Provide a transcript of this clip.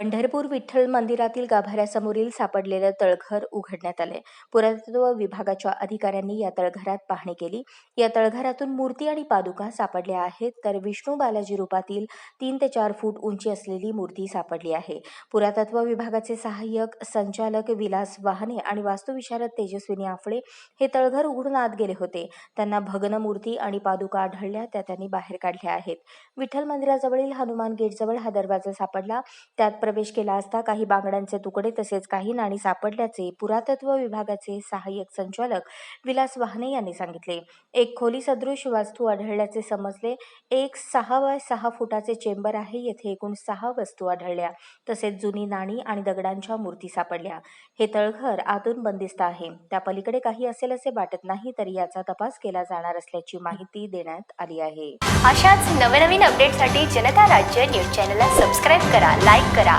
पंढरपूर विठ्ठल मंदिरातील गाभाऱ्यासमोरील सापडलेलं तळघर उघडण्यात आले पुरातत्व विभागाच्या अधिकाऱ्यांनी या तळघरात पाहणी केली. या तळघरातून मूर्ती आणि पादुका सापडल्या आहेत तर विष्णू बालाजी रूपातील तीन ते चार फूट उंची असलेली मूर्ती सापडली आहे. पुरातत्व विभागाचे सहाय्यक संचालक विलास वाहने आणि वास्तुविशारद तेजस्विनी आफळे हे तळघर उघडून आत गेले होते. त्यांना भग्न मूर्ती आणि पादुका आढळल्या त्या त्यांनी बाहेर काढल्या आहेत. विठ्ठल मंदिराजवळील हनुमान गेटजवळ हा दरवाजा सापडला. त्यात प्रवेश केला असता काही बांगड्यांचे तुकडे तसेच काही नाणी सापडल्याचे पुरातत्व विभागाचे सहाय्यक संचालक विलास वाहने यांनी सांगितले. एक खोली सदृश वास्तू आढळल्याचे समजले. एक सहा बाय सहा फुटाचे चेंबर आहे येथे एकूण सहा वस्तू आढळल्या. तसेच जुनी नाणी आणि दगडांच्या मूर्ती सापडल्या. हे तळघर आतून बंदिस्त आहे. त्या पलीकडे काही असेल असे वाटत नाही तरी याचा तपास केला जाणार असल्याची माहिती देण्यात आली आहे. अशाच नवनवीन अपडेटसाठी जनता राज्य न्यूज चॅनलला सबस्क्राईब करा लाईक करा